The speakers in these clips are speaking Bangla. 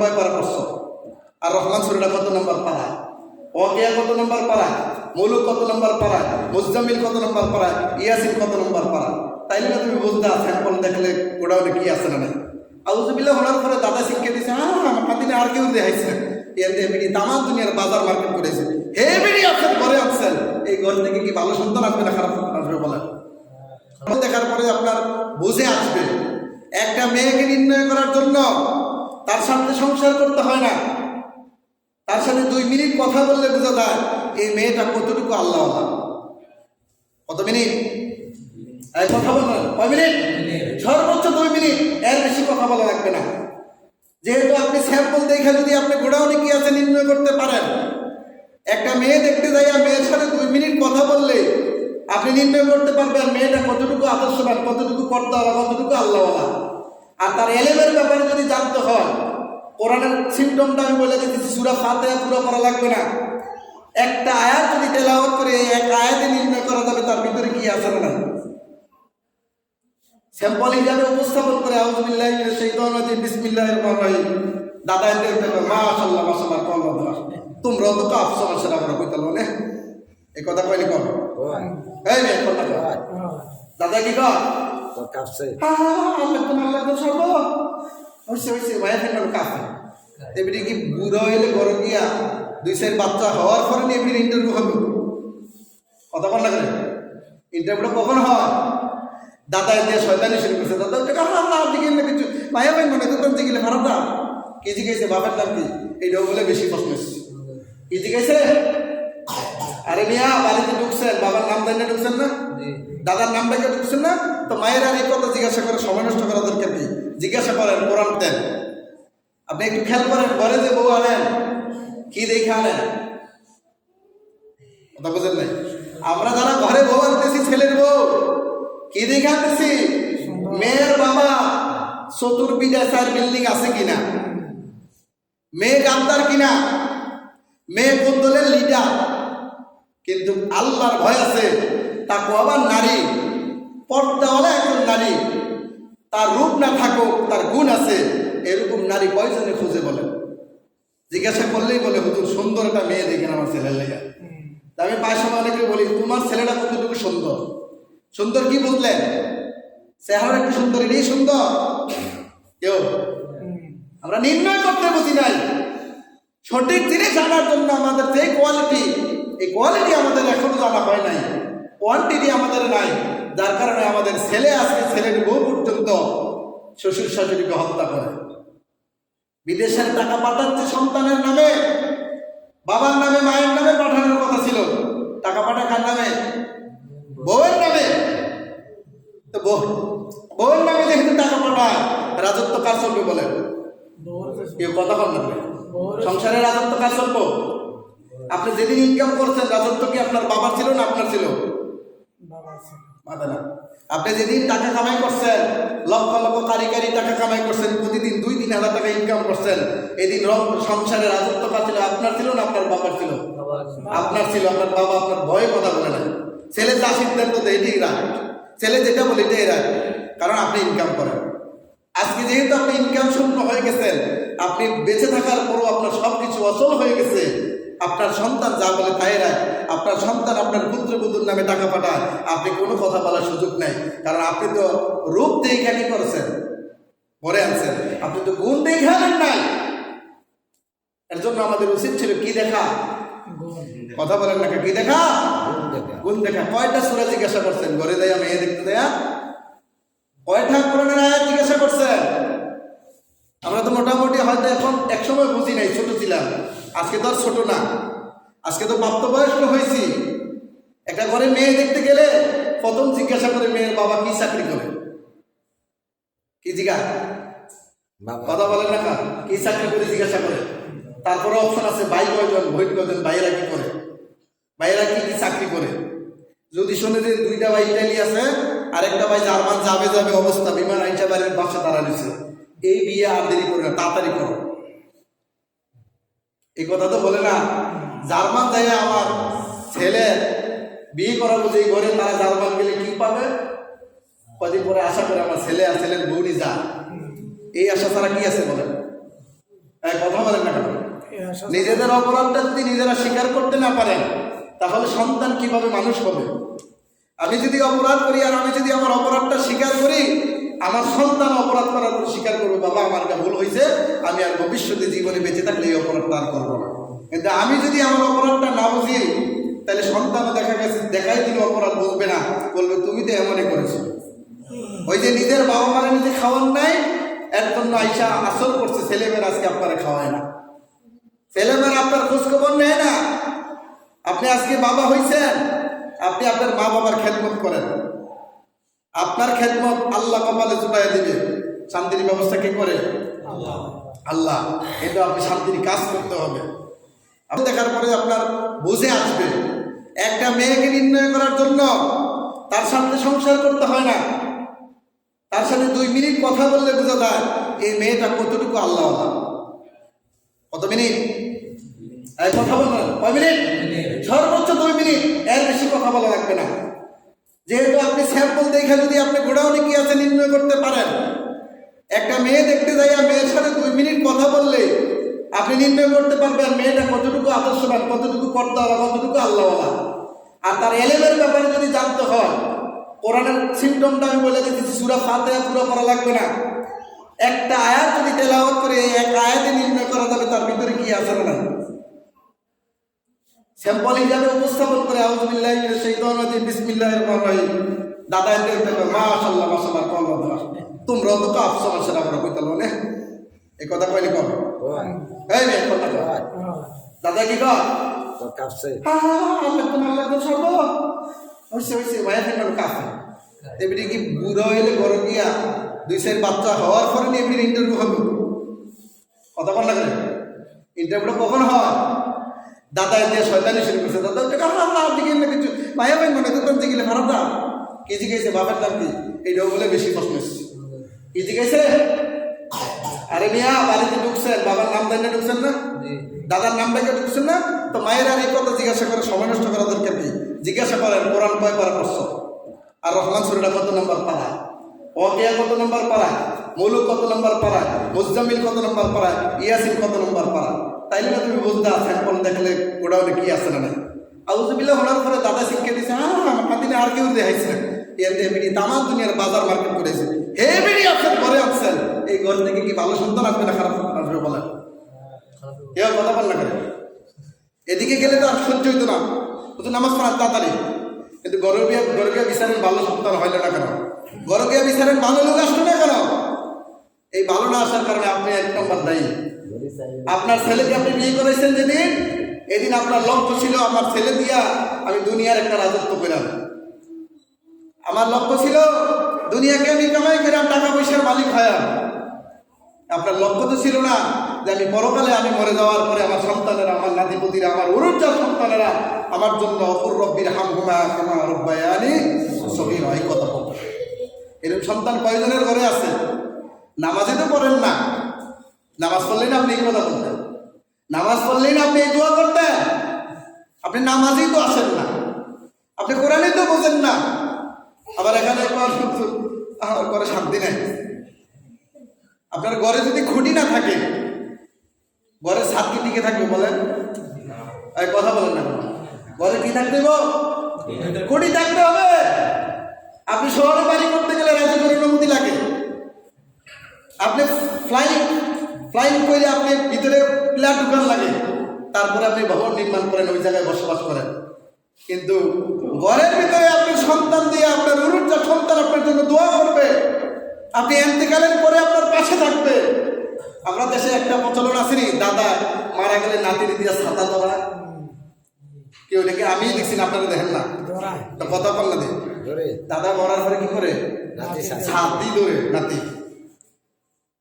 কয় পারা আর রহমান সুরিটা কত নম্বর পাড়ায় ওয়াকিয়া কত নম্বর পাড়ায় মৌলুক কত নম্বর পাড়ায় মুজামিল কত নম্বর পাড়ায় ইয়াসিন কত নম্বর পাড়ায় তাইলে তুমি বুঝতে স্যাম্পল দেখলে গোডাউনে কি আছে না নাই। আউজুবিল্লাহ হওয়ার পরে দাদা শিখে দিছে হ্যাঁ দিনে আর কেউ দেখাইছে দিয়ে বিড়ি তামাম দুনিয়ার বাজার মার্কেট করেছে। হে বিড়ি, আছেন, ঘরে আছেন। এই ঘর থেকে কি ভালো সন্তান আসবে না খারাপ সন্তান আসবে বলেন? দেখার পরে আপনার বুঝে আসবে। একটা মেয়েকে নির্ণয় করার জন্য তার সাথে সংসার করতে হয় না। তার সাথে দুই মিনিট কথা বললে বোঝা যায়, এই মেয়েটা কতটুকু আল্লাহ কত মিনিট? কথা বলবেন কয় মিনিট? সর্বোচ্চ দুই মিনিট। এর বেশি কথা বলা লাগবে না। যেহেতু আপনি স্যাম্পল দেখে যদি আপনি গোডাউনে কি আছে নির্ণয় করতে পারেন। একটা মেয়ে দেখতে যাইয়া মেয়ের সাথে দুই মিনিট কথা বললে আপনি নির্ণয় করতে পারবেন মেয়েটা কতটুকু আদর্শবান, কতটুকু কর্তাওয়ালা কতটুকু আল্লাহওয়ালা। আর তার এলেমের ব্যাপারে যদি জানতে হয় কোরআনের সিমটমটা আমি বলে দিচ্ছি সুরা ফাতে পুরো করা লাগবে না। একটা আয়াত যদি তেলাওয়াত করে এক আয়াতে নির্ণয় করা যাবে তার ভিতরে কি আছে না স্যাম্পল হিসাবে উপস্থাপন করে রহমানির রহিম। দাদা এতে দেখো মাশাআল্লাহ মাশাআল্লাহ কল্লাহ তোমরা তো কাফ সমস্যা আমরা কইতাল না এই কথা কইলি কর এই কথা দাদা কি কর কাপছে। আল্লাহ তো আল্লাহ হইছে হইছে মায়া ফেনার কাফে। এবারে কি বুড়ো হইলে বড় গিয়া দুই সাইড বাচ্চা হওয়ার পরে এবারে ইন্টারভিউ হবে। কথা বল না কেন? ইন্টারভিউটা কখন হয়? দাদা এতে শয়তানি শুরু করছে। দাদা ওটা কাহা না দিকে না কিছু। মায়া ভাই, মনে করতাম যে গেলে না। কি জিজ্ঞেসে বাবার নাম কি? এইটাও বলে বেশি প্রশ্ন এসছে। কি জিজ্ঞেসে আরে মিয়া বাড়িতে ঢুকছেন বাবার নাম জানিয়ে ঢুকছেন না? দাদার নাম ডেকে ঢুকছেন না? তো মায়ের আর এই কথা জিজ্ঞাসা করে সময় নষ্ট করা দরকার কি? জিজ্ঞাসা করেন কোরআন দেন। আপনি একটু খেয়াল করেন ঘরে যে বউ আনেন কি দেখে আনেন? কথা বোঝেন নাই? আমরা যারা ঘরে বউ আনতেছি ছেলের বউ কি দেখে আনতেছি? মেয়ের বাবা চতুর্পিঠা চার বিল্ডিং আছে কিনা? মেয়ে গান্তার কিনা? মেয়ে কোন দলের লিডার। কিন্তু আল্লাহর ভয় আছে তা আবার নারী। পর্দাওয়ালা একজন নারী। তার রূপ না থাকুক, তার গুণ আছে, এরকম নারী কয়জনে খুঁজে বলে? জিজ্ঞাসা করলেই বলে, হুজুর, সুন্দর একটা মেয়ে দেখেন আমার ছেলের লেগে। আমি সময় অনেকে বলি, তোমার ছেলেটা কতটুকু সুন্দর? সুন্দর কি বুঝলেন? চেহারা একটু সুন্দর, এটাই সুন্দর। কেউ? আমরা নির্ণয় করতে বুঝি নাই। সঠিক জিনিস আনার জন্য আমাদের যে কোয়ালিটি এই কোয়ালিটি আমাদের এখনও জানা হয় নাই কোয়ান্টিটি আমাদের নাই যার কারণে আমাদের ছেলে আজকে ছেলের বউ পর্যন্ত শ্বশুর শাশুড়িকে হত্যা করে। বিদেশের টাকা পাঠাচ্ছে সন্তানের নামে বাবার নামে মায়ের নামে পাঠানোর কথা ছিল। টাকা পাঠা কার নামে? বউয়ের নামে। তো বউ বউয়ের নামে যেহেতু টাকা পাঠায় রাজত্ব কার চলবে বলেন? কেউ কথা না। সংসারে রাজত্ব কাজ চলবো? আপনি যেদিন ইনকাম করছেন রাজত্ব কি আপনার বাবার ছিল না আপনার ছিল? আপনি যেদিন টাকা কামাই করছেন লক্ষ লক্ষ কারি কারি টাকা কামাই করছেন প্রতিদিন দুই তিন হাজার টাকা ইনকাম করছেন এদিন সংসারে রাজত্ব ছিল? আপনার ছিল না আপনার বাবার ছিল? আপনার ছিল আপনার বাবা আপনার ভয়ে কথা বলে না ছেলে যা সিদ্ধান্ত দেয় এটাই রাখ ছেলে যেটা বলে এটাই রাখ কারণ আপনি ইনকাম করেন। আজকে যেহেতু আপনি ইনকাম শূন্য হয়ে গেছেন আপনি বেঁচে থাকার পরও আপনার সব কিছু অচল হয়ে গেছে। আপনার সন্তান যা বলে তাই রায়। আপনার সন্তান আপনার পুত্র পুত্র নামে টাকা পাঠায়। আপনি কোনো কথা বলার সুযোগ নাই। কারণ আপনি তো রূপ দেখে কি করেছেন পরে আনছেন। আপনি তো গুণ দেখে আনেন নাই। এর জন্য আমাদের উচিত ছিল কি দেখা? কথা বলেন না কি দেখা? গুণ দেখা। কয়টা সুরা জিজ্ঞাসা করছেন? ঘরে দেয়া মেয়ে দেখতে দেয়া কয়টা কোরআনের আয়াত জিজ্ঞাসা করছেন? আমরা তো মোটামুটি হয়তো এখন একসময় বুঝি নাই, ছোট ছিলাম। আজকে তো আর ছোট না। আজকে তো প্রাপ্তবয়স্ক হয়েছি। একটা ঘরে মেয়ে দেখতে গেলে প্রথম জিজ্ঞাসা করে মেয়ের বাবা কি চাকরি করে? কি জিজ্ঞাসা? কথা বলেন না কি চাকরি করে জিজ্ঞাসা করে? তারপরে অপশন আছে ভাই কয়জন ভৈট কয়জন ভাইয়েরা কি করে? ভাইয়েরা কি কি চাকরি করে? যদি শোনে যে দুইটা ভাই ইটালি আছে আরেকটা ভাই জার্মান যাবে যাবে অবস্থা বিমান আইটা বাড়ির বাসা দাঁড়া নিছে এই বিয়ে আর দেরি করে না তাড়াতাড়ি করো। এই কথা তো বলে না। জার্মান যাই আমার ছেলে বিয়ে করাবো যে ঘরে তারা জার্মান গেলে কি পাবে? কদিন পরে আশা করে আমার ছেলে আর ছেলের বউনি যা। এই আশা ছাড়া কি আছে বলেন? এই কথা বলেন না কেন? নিজেদের অপরাধটা যদি নিজেরা স্বীকার করতে না পারেন তাহলে সন্তান কীভাবে মানুষ হবে? আমি যদি অপরাধ করি আর আমি যদি আমার অপরাধটা স্বীকার করি আমার সন্তান অপরাধ করার পর স্বীকার করবে বাবা আমার এটা ভুল হয়েছে আমি আর ভবিষ্যতে জীবনে বেঁচে থাকলে এই অপরাধটা আর করব না। কিন্তু আমি যদি আমার অপরাধটা না বুঝি তাহলে সন্তানও দেখা গেছে দেখাই দিলে অপরাধ বলবে না বলবে তুমি তো এমনই করেছ। ওই যে নিজের বাবা মারা নিজে খাওয়ান নাই এর জন্য আইসা আসল করছে ছেলেমেয়ের আজকে আপনারা খাওয়ায় না। ছেলেমেয়েরা আপনার খোঁজখবর নেয় না। আপনি আজকে বাবা হয়েছেন আপনি আপনার মা বাবার খেদমত করেন। আপনার খেদমত আল্লাহ কপালে চুটাই দিবে। শান্তির ব্যবস্থা কে করে? আল্লাহ। কিন্তু আপনি শান্তির কাজ করতে হবে। আপনি দেখার পরে আপনার বুঝে আসবে। একটা মেয়েকে নির্ণয় করার জন্য তার সাথে সংসার করতে হয় না। তার সাথে দুই মিনিট কথা বললে বোঝা যায় এই মেয়েটা কতটুকু আল্লাহ কত মিনিট? কথা বলবেন? কয় মিনিট। সর্বোচ্চ দুই মিনিট। এর বেশি কথা বলা লাগবে না। যেহেতু আপনি স্যাম্পল দেখে যদি আপনি গোডাউনে কি আছে নির্ণয় করতে পারেন। একটা মেয়ে দেখতে যাইয়া মেয়ের সাথে দুই মিনিট কথা বললে আপনি নির্ণয় করতে পারবেন মেয়েটা কতটুকু আদর্শবান, কতটুকু কর্তাওয়ালা, কতটুকু আল্লাহওয়ালা। আর তার এলেমের ব্যাপারে যদি জানতে হয়, কোরআনের সিমটমটা আমি বলে দিতেছি, সুরা ফাতে পুরো করা লাগবে না। একটা আয়াত যদি তেলাওয়াত করে এক আয়াতে নির্ণয় করা যাবে, তার ভিতরে কি আছে না স্যাম্পল হিসাবে উপস্থাপন করে আউযুবিল্লাহি মিনাশ শাইতানির রাজিম বিসমিল্লাহির রহমানির রহিম। দাদা এতে এতে মাশাআল্লাহ মাশাআল্লাহ কল্লাহ তোমরা তো তো আফসোস আছে আমরা কইতাল না। এই কথা কইলি কর এই নে কথা দাদা কি কর? কাঁপছে হা হা হা, আল্লাহ তো আল্লাহ তো সর্ব হইছে হইছে মায়া ফেনার কাফে এবারে কি বুড়ো হইলে বড় গিয়া দুই সাইড বাচ্চা হওয়ার পরে এমনি ইন্টারভিউ হবে। কথা বল লাগলে ইন্টারভিউটা কখন হয়? দাদা দিয়ে শয়তানি শুরু করছে দাদা ওটা হা হা দিকে না কিছু মায়া ভাই মনে তো তুমি গেলে খারাপ না? কি জিজ্ঞেসে বাপের নাম কি? এইটাও বলে বেশি প্রশ্ন এসছে। কি জিজ্ঞেসে আরে মিয়া বাড়িতে ঢুকছেন বাবার নাম দেন ঢুকছেন না? দাদার নাম ডেকে ঢুকছেন না? তো মায়ের আর এই কথা জিজ্ঞাসা করে সময় নষ্ট করা দরকার কি? জিজ্ঞাসা করেন কোরআন কয় পারা পড়ছো আর রহমান সুরিটা কত নম্বর পাড়া ওয়াকিয়া কত নম্বর পাড়া মৌলুক কত নম্বর পাড়া মুজাম্মিল কত নম্বর পাড়া ইয়াসিন কত নম্বর পাড়া তাইলে না তুমি বুঝতে স্যাম্পল দেখলে গোডাউনে কি আছে না নাই। আউজুবিল্লাহ হওয়ার পরে দাদা শিক্ষা দিয়েছে হ্যাঁ হাতিনে আর কেউ দেখাইছে এর এমনি তামাম দুনিয়ার বাজার মার্কেট করেছে হে বেরি আছেন ঘরে আছেন এই ঘর থেকে কি ভালো সন্তান আসবে না খারাপ সন্তান আসবে বলেন কেউ কথা বল না করে এদিকে গেলে তো আর সহ্য হইতো না। তো নামাজ পড়ার তাড়াতাড়ি। কিন্তু গরবিয়া গরবিয়া বিচারেন ভালো সন্তান হইল না কেন? গরবিয়া বিচারেন ভালো লোক আসলো না কেন? এই ভালো না আসার কারণে আপনি এক নম্বর দায়ী। আপনার ছেলেকে আপনি বিয়ে করেছেন যেদিন? এদিন আপনার লক্ষ্য ছিল আমার ছেলে দিয়া আমি দুনিয়ার একটা রাজত্ব পেলাম আমার লক্ষ্য ছিল দুনিয়াকে আমি কামাই করে টাকা পয়সার মালিক হয়াম আপনার লক্ষ্য তো ছিল না যে আমি পরকালে আমি মরে যাওয়ার পরে আমার সন্তানেরা, আমার নাতিপতিরা, আমার উরুজ্জার সন্তানেরা আমার জন্য অপুর রব্বির হাম হুমা কামা রব্বায়ানি সবির এই কথা বলতে এরকম সন্তান কয়জনের ঘরে আছে? নামাজে তো পড়েন না। নামাজ পড়লেই না আপনি এই কথা বলতেন নামাজ পড়লেই না আপনি এই দোয়া করতেন আপনি নামাজেই তো আসেন না। আপনি কোরআনই তো বোঝেন না। আবার এখানে আমার ঘরে শান্তি নেই। আপনার ঘরে যদি খুঁটি না থাকে, ঘরে সাত কি টিকে থাকবে বলেন? কথা বলেন না। ঘরে কি থাকতে খুঁটি থাকতে হবে। আপনি শহরে বাড়ি করতে গেলে রাজ্যের অনুমতি লাগে। আপনি ফ্লাইং ফ্লাইং করে আপনি ভিতরে প্লেয়ার ঢুকান লাগে তারপরে আপনি ভবন নির্মাণ করেন ওই জায়গায় বসবাস করেন। কিন্তু ঘরের ভিতরে আপনি সন্তান দিয়ে আপনার উরুজ্জা সন্তান আপনার জন্য দোয়া করবে। আপনি এন্তেকালের পরে আপনার পাশে থাকবে। আমরা দেশে একটা প্রচলন আসেনি দাদা মারা গেলে নাতির দিয়ে ছাতা দেওয়া কেউ নাকি আমি দেখছি না আপনারা দেখেন না। কথা না দাদা মরার পরে কি করে? নাতি। ছাতি ধরে নাতি।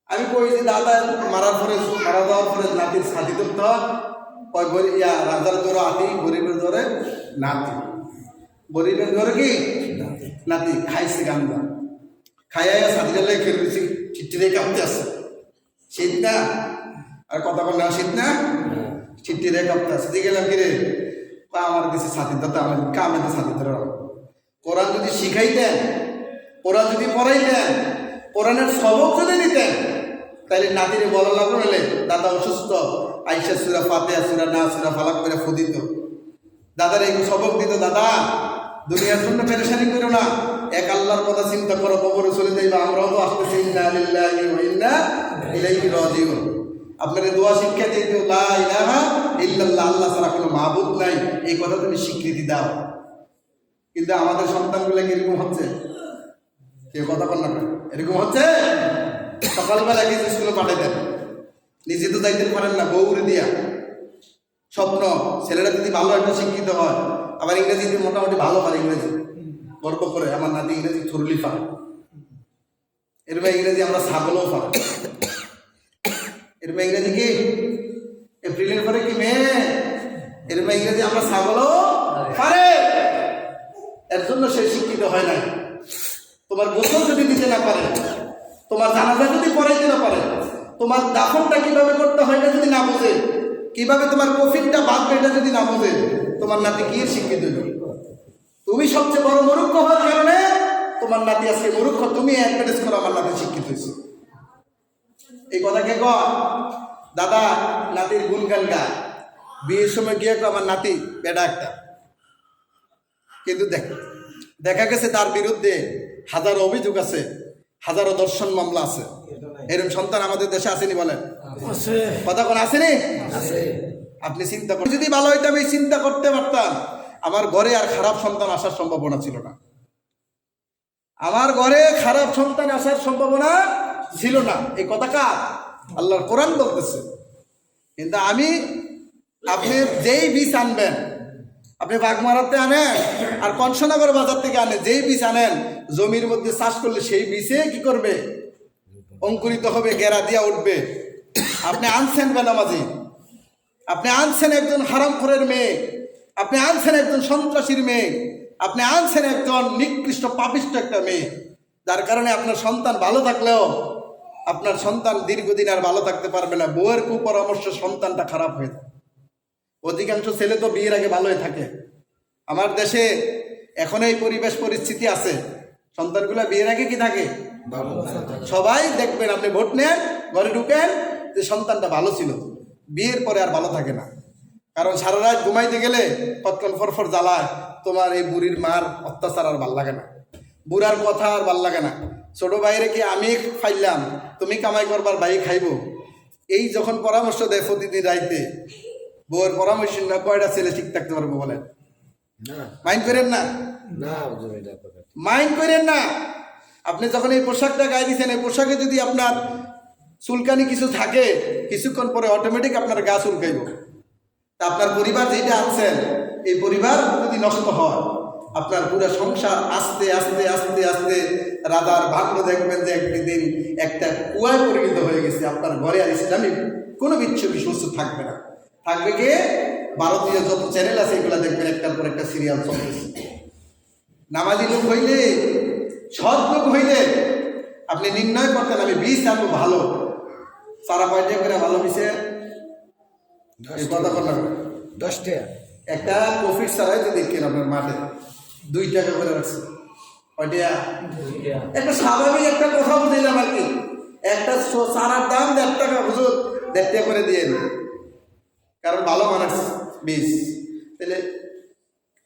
আমি কই যে দাদা, মারার পরে মারা যাওয়ার পরে নাতির ছাতি ধরতে হয়। গরিব ইয়া রাজার ধরে আতি, গরিবের ধরে নাতি। গরিবের ধরে কি? নাতি। খাইছে গান্দা। খাইয়া ছাতিটা লেগে খেয়ে দিয়েছি চিঠিরে কাঁপতে আসছে শীত না? আর কথা বল না, শীত না? চিঠিরে কাঁপতে আসছে দিয়ে গেলাম কিরে আমার দিছে ছাতি ধরতে আমার কামে তো ছাতি ধরে কোরআন যদি শিখাইতেন, কোরআন যদি পড়াইতেন, কোরআনের সবক যদি দিতেন তাইলে নাতিরে বলা লাগল নালে দাদা অসুস্থ। আইসা সুরা ফাতে সুরা না সুরা ফালাক করে ফুদিত দাদার এই সবক দিত, দাদা। দুনিয়ার জন্য পেরেশানি করো না। এক আল্লাহর কথা চিন্তা করো, কবরে চলে যাইবা। আমরাও তো আসতেছি রাজিউন। দোয়া শিক্ষা দিয়ে দিও, লা ইলাহা ইল্লাল্লাহ, আল্লাহ ছাড়া কোনো মাবুদ নাই। এই কথা তুমি স্বীকৃতি দাও। কিন্তু আমাদের সন্তানগুলো এরকম হচ্ছে? কেউ কথা বল না এরকম হচ্ছে? সকালবেলা কিছু স্কুলে পাঠাই দেন। নিজে তো যাইতে পারেন না, বউরে দিয়া। স্বপ্ন, ছেলেরা যদি ভালো একটা শিক্ষিত হয়, আবার ইংরেজিতে মোটামুটি ভালো পারে ইংরেজি গর্ব করে, আমার নাতি ইংরেজি থরলি পারে। এরপর ইংরেজি আমরা ছাগলও পারে। এরপর ইংরেজি কি? এপ্রিলের পরে কি মেয়ে এরপর ইংরেজি আমরা ছাগলও পারে। এর জন্য সে শিক্ষিত হয় নাই। তোমার গোসল যদি দিতে না পারে তোমার জানাজা যদি পড়াইতে না পারে, তোমার দাফনটা কীভাবে করতে হয় এটা যদি না বোঝে, কীভাবে তোমার কফিনটা বাঁধবে এটা যদি না বোঝে, তোমার নাতি কি শিক্ষিত? তুমি সবচেয়ে বড় মূর্খ হওয়ার কারণে তোমার নাতি আজকে মূর্খ তুমি অ্যাডভার্টাইজ করো আমার নাতি শিক্ষিত হয়েছে। এই কথা কে দাদা, নাতির গুনগান গায় বিয়ের সময় গিয়ে আমার নাতি বেটা একটা। কিন্তু দেখ, দেখা গেছে তার বিরুদ্ধে হাজারো অভিযোগ আছে। হাজারো দর্শন মামলা আছে। এরকম সন্তান আমাদের দেশে আসেনি বলেন। কথা কোন আসেনি? আপনি চিন্তা করেন যদি ভালো হইতে আমি চিন্তা করতে পারতাম। আমার ঘরে আর খারাপ সন্তান আসার সম্ভাবনা ছিল না। আমার ঘরে খারাপ সন্তান আসার সম্ভাবনা ছিল না। এই কথা কার? আল্লাহর কোরআন বলতেছে। কিন্তু আমি আপনি যেই বীজ আনবেন আপনি বাগমারাতে আনেন, আর কংসনগর বাজার থেকে আনেন যেই বীজ আনেন, জমির মধ্যে চাষ করলে সেই বীজে কি করবে? অঙ্কুরিত হবে, গেরা দিয়া উঠবে। আপনি আনছেন বেনামাজি। আপনি আনছেন একজন হারামখোরের মেয়ে। আপনি আনছেন একজন সন্ত্রাসীর মেয়ে। আপনি আনছেন একজন নিকৃষ্ট, পাপিষ্ট একটা মেয়ে। যার কারণে আপনার সন্তান ভালো থাকলেও আপনার সন্তান দীর্ঘদিন আর ভালো থাকতে পারবে না। বউয়ের কুপরামর্শ সন্তানটা খারাপ হয়ে যায়। অধিকাংশ ছেলে তো বিয়ের আগে ভালোই থাকে। আমার দেশে এখন এই পরিবেশ পরিস্থিতি আছে। সন্তানগুলো বিয়ের আগে কি থাকে? সবাই দেখবেন আপনি ভোট নেন, ঘরে ঢুকেন, যে সন্তানটা ভালো ছিল। বিয়ের পরে আর ভালো থাকে না। কারণ সারা রাত ঘুমাইতে গেলে কতক্ষণ ফরফর জ্বালায়। তোমার এই বুড়ির মার অত্যাচার আর ভালো লাগে না। বুড়ার কথা আর ভালো লাগে না। ছোট বাইরে কি আমি খাইলাম তুমি কামাই করবার ভাই খাইব? এই যখন পরামর্শ দেয় প্রতিদিন রাইতে বউয়ের পরামর্শ না কয়টা ছেলে ঠিক থাকতে পারব বলেন? না। মাইন্ড করেন না? মাইন্ড করেন না? আপনি যখন এই পোশাকটা গায়ে দিচ্ছেন এই পোশাকে যদি আপনার চুলকানি কিছু থাকে কিছুক্ষণ পরে অটোমেটিক আপনার গা চুলকাইব। তা আপনার পরিবার যেটা আনছেন এই পরিবার যদি নষ্ট হয় আপনার পুরো সংসার আস্তে আস্তে আস্তে আস্তে রাজার ভাগ্য দেখবেন যে একদিন একটা কুয়ায় পরিণত হয়ে গেছে আপনার ঘরে আর ইসলামিক কোনো বিচ্ছু বিশ্বস্ত থাকবে না। থাকবে কি? ভারতীয় যত চ্যানেল আছে এগুলো দেখবেন একটার পর একটা সিরিয়াল চলতেছে। নামাজি লোক হইলে সৎ লোক হইলে আপনি নির্ণয় করতেন আমি বীজ আনব ভালো। সারা কয়টা করে ভালো বিষে? কথা বললাম। দশ টাকা একটা প্রফিট ছাড়াই তো দেখেন আপনার মাঠে। দুই টাকা করে রাখছে। কয়টা? একটা স্বাভাবিক একটা কথা বুঝলাম আর কি। একটা স- সারার দাম দেড় টাকা হুজুর দেড় টাকা করে দিয়ে দিন। কারণ ভালো মানুষ বীজ তাহলে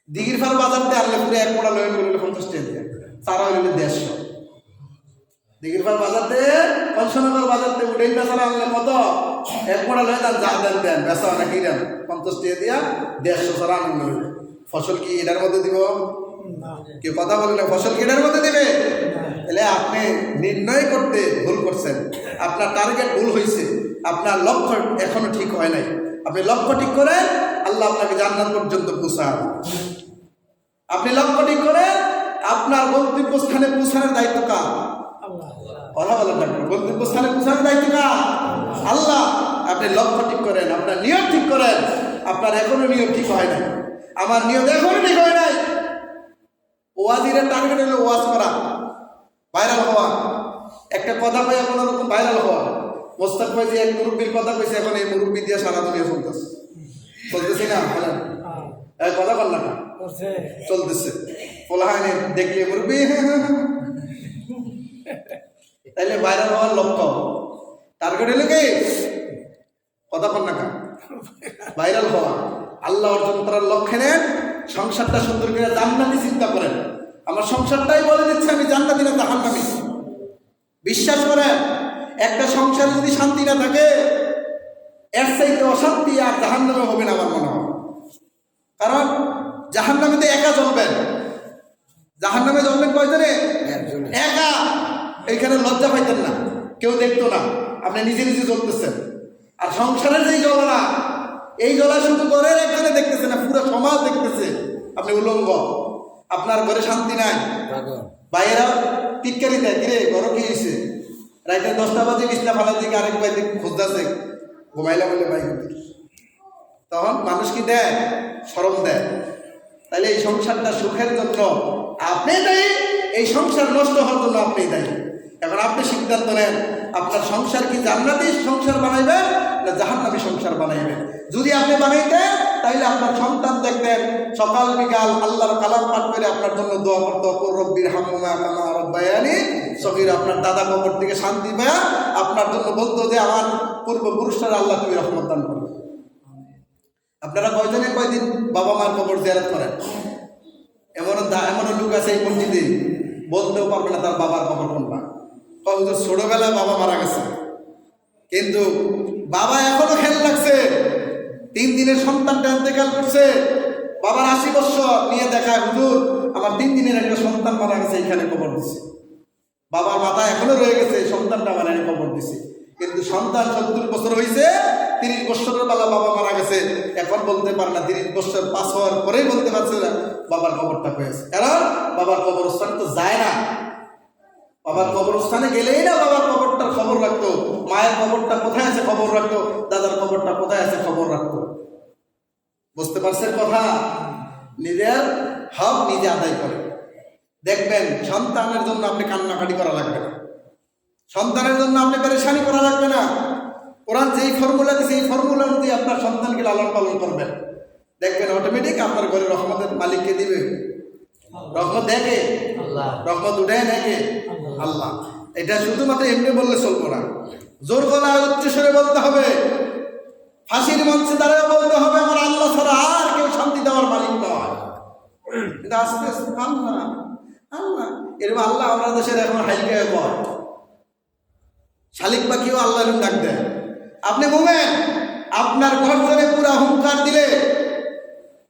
দিঘির ফাল বাজারতে আনলে পুরো এক মোড়া লয়ে করলে পঞ্চাশ টাকা দিয়ে। সারা হইলে দেড়শো। দিঘির ফাল বাজারতে কংসনগর বাজারতে উঠেই বেচারা আনলে কত? এক মোড়া লয়ে তার যা দেন দেন বেচা নাকি দেন পঞ্চাশ টাকা দিয়া দেড়শো সারা হইবে ফসল কি এটার মধ্যে দিব? কেউ কথা বলে না ফসল কি এটার মধ্যে দিবে? তাহলে আপনি নির্ণয় করতে ভুল করছেন। আপনার টার্গেট ভুল হয়েছে আপনার লক্ষ্য এখনও ঠিক হয় নাই। আপনি লক্ষ্য ঠিক করেন আল্লাহ আপনাকে জান্নাত পর্যন্ত পৌঁছান আপনি লক্ষ্য ঠিক করেন আপনার গন্তব্য স্থানে পৌঁছানোর দায়িত্ব কার? কথা বলেন না গন্তব্য স্থানে পৌঁছানোর দায়িত্ব কার? আল্লাহ। আপনি লক্ষ্য ঠিক করেন, আপনার নিয়ম ঠিক করেন, আপনার এখনও নিয়ম ঠিক হয় নাই। আমার নিয়ম এখনও ঠিক হয় নাই। ওয়াজিরের টার্গেট হলো ওয়াজ করা ভাইরাল হওয়া। একটা কথা কয়ে কোনো রকম ভাইরাল হওয়া। মোস্তাক ভাই যে এক মুরব্বীর কথা কইছে এখন এই মুরব্বী দিয়ে সারা দুনিয়া চলতেছে। চলতেছে না বলেন এই কথা বল না? চলতেছে। পোলাহানি দেখলে মুরব্বী তাইলে ভাইরাল হওয়ার লক্ষ্য টার্গেট হলো কি? কথা কন না ভাইরাল হওয়া। আল্লাহ অর্জন করার লক্ষ্যে নেন সংসারটা সুন্দর করে জান্নাতি চিন্তা করেন। আমার সংসারটাই বলে দিচ্ছে আমি জান্নাতি না জাহান্নামি। বিশ্বাস করেন একটা সংসারে যদি শান্তি না থাকে এর চাইতে অশান্তি আর জাহান্নামে হবে না আমার মনে হয়। কারণ জাহান্নামে তো একা জ্বলবেন জাহান্নামে জ্বলবেন কয়জনে? একা। এখানে লজ্জা পাইতেন না। কেউ দেখতো না। আপনি নিজে নিজে জ্বলতেছেন। আর সংসারের যেই জ্বলনা এই জ্বলা শুধু ঘরের একজনে দেখতেছে না পুরো সমাজ দেখতেছে। আপনি উলঙ্গ। আপনার ঘরে শান্তি নাই। বাইরা টিটকারি দেয় কিরে ঘর কি রাইতে দশটা বাজে, বিছনা ফালা দিকে আরেক ভাই খুঁজতেছে। ঘুমাইলা বলে ভাই। তখন মানুষ কি দেয়? সরম দেয়। তাহলে এই সংসারটা সুখের জন্য আপনি দায়ী, এই সংসার নষ্ট হওয়ার জন্য আপনি দায়ী। এখন আপনি সিদ্ধান্ত নেন, আপনার সংসার কি জান্নাতি সংসার বানাইবেন না জাহান্নাবি সংসার বানাইবেন? যদি আপনি বানাইতেন তাহলে আপনার সন্তান দেখবেন, সকাল, বিকাল আল্লাহর কালাম পাঠ করে আপনার জন্য দোয়া করতো রব্বির হামুমা কামা রব্বায়ানি আপনার দাদা কবর থেকে শান্তি পায়া আপনার জন্য বলতো যে, আমার পূর্বপুরুষরা আল্লাহ তুমি রহমত দান করবে আপনারা কয়জনে কয়দিন বাবা মার কবর জিয়ারত করেন? এমন এমন লোক আছে এই মসজিদে, বলতেও পারবে না তার বাবার কবর কোনটা। কত ছোটবেলায় বাবা মারা গেছে। কিন্তু বাবা এখনও খেয়াল লাগছে তিন দিনের সন্তানটা ইন্তেকাল করছে। বাবার আশি বছর নিয়ে দেখায় হুজুর, আমার তিন দিনের একটা সন্তান মারা গেছে, এখানে কবর দিছে। বাবার মাথা এখনও রয়ে গেছে সন্তানটা আমার এনে কবর দিছে। কিন্তু সন্তান সত্তর বছর হয়েছে তিরিশ বছরের বেলা বাবা মারা গেছে। এখন বলতে পারে না, তিরিশ বছর পাস হওয়ার পরেই বলতে পারছে না বাবার কবরটা হয়েছে কারণ বাবার কবরস্থান তো যায় না। বাবার কবরস্থানে গেলেই না বাবার কবরটার খবর রাখতো। মায়ের কবরটা কোথায় আছে খবর রাখতো? দাদার কবরটা কোথায় আছে খবর রাখতো? বুঝতে পারছেন কথা? নিজের হক নিজে আদায় করে। দেখবেন সন্তানের জন্য আপনি কান্নাকাটি করা লাগবে না। সন্তানের জন্য আপনি পরেশানি করা লাগবে না। কোরআন যেই ফর্মুলা দিয়েছে এই ফর্মুলা অনুযায়ী আপনার সন্তানকে লালন পালন করবেন। দেখবেন অটোমেটিক আপনার ঘরে রহমতের মালিককে দিবে। রহমত দেখে রহমত উঠে দেখে আল্লাহ। এটা শুধুমাত্র এমনি বললে চলবো না। জোর গলায় উচ্চ স্বরে বলতে হবে। ফাঁসির মঞ্চে দাঁড়িয়ে বলতে হবে, আমার আল্লাহ ছাড়া আর কেউ শান্তি দেওয়ার মালিক নয়। কিন্তু আস্তে আস্তে আল্লাহ আল্লাহ এরকম আল্লাহ আমরা দেশের এখন হাইকে কয় শালিক পাখিও আল্লাহ এরকম ডাক দেয়। আপনি ঘুমেন আপনার ঘর ধরে পুরা হুঙ্কার দিলে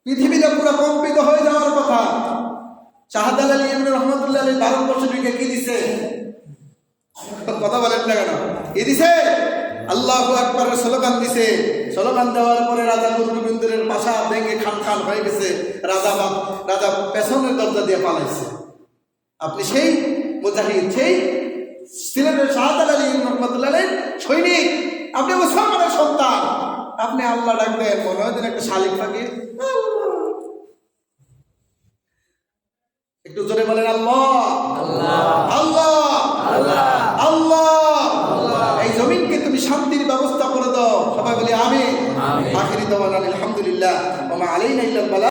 পৃথিবীতে পুরো কম্পিত হয়ে যাওয়ার কথা। শাহাদাল আলী ইবনে রহমতুল্লাহ আলী ভারতবর্ষ থেকে কি দিছে? কথা বলেন না কেন? কি দিছে? আল্লাহ আকবরের স্লোগান দিছে। স্লোগান দেওয়ার পরে রাজা গুরুবিন্দুরের পাশা ভেঙে খান খান হয়ে গেছে। রাজা রাজা পেছনের দরজা দিয়ে পালাইছে। আপনি সেই মুজাহিদ, সেই সিলেটের শাহাদাল আলী রহমতুল্লাহ সৈনিক। আপনি মুসলমানের সন্তান। আপনি আল্লাহ ডাক মনে হয় একটা শালিক পাখি একটু জোরে বলেন আল্লাহ। আল্লাহ। আল্লাহ। এই জমিনকে তুমি শান্তির ব্যবস্থা করে দাও। সবাই বলি আমি আখিরি দাওয়ান আলহামদুলিল্লাহ। মামা বালাগ